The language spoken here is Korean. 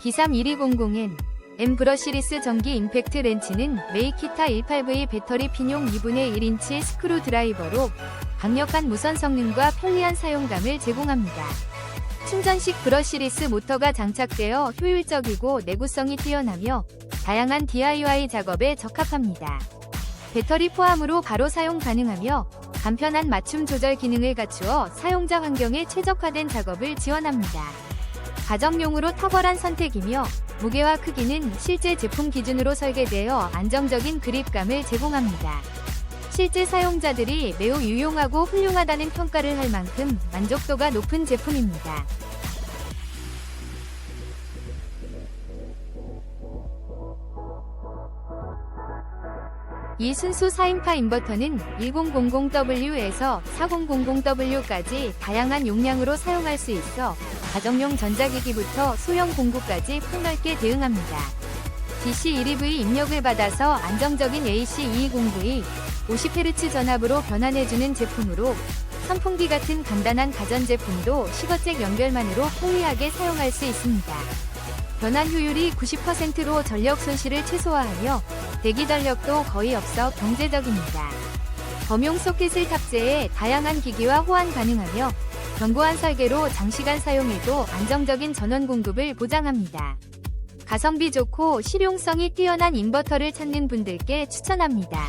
기삼 1200N M 브러 시리스 전기 임팩트 렌치는 메이키타 18V 배터리 핀용 2분의 1인치 스크루 드라이버로 강력한 무선 성능과 편리한 사용감을 제공합니다. 충전식 브러 시리스 모터가 장착되어 효율적이고 내구성이 뛰어나며 다양한 DIY 작업에 적합합니다. 배터리 포함으로 바로 사용 가능하며 간편한 맞춤 조절 기능을 갖추어 사용자 환경에 최적화된 작업을 지원합니다. 가정용으로 탁월한 선택이며 무게와 크기는 실제 제품 기준으로 설계되어 안정적인 그립감을 제공합니다. 실제 사용자들이 매우 유용하고 훌륭하다는 평가를 할 만큼 만족도가 높은 제품입니다. 이 순수 4인파 인버터는 1000W에서 4000W까지 다양한 용량으로 사용할 수 있어 가정용 전자기기부터 소형 공구까지 폭넓게 대응합니다. DC1EV 입력을 받아서 안정적인 AC220V 50Hz 전압으로 변환해주는 제품으로 선풍기 같은 간단한 가전제품도 시거잭 연결만으로 편리하게 사용할 수 있습니다. 변환 효율이 90%로 전력 손실을 최소화하며 대기 전력도 거의 없어 경제적입니다. 범용 소켓을 탑재해 다양한 기기와 호환 가능하며 견고한 설계로 장시간 사용해도 안정적인 전원 공급을 보장합니다. 가성비 좋고 실용성이 뛰어난 인버터를 찾는 분들께 추천합니다.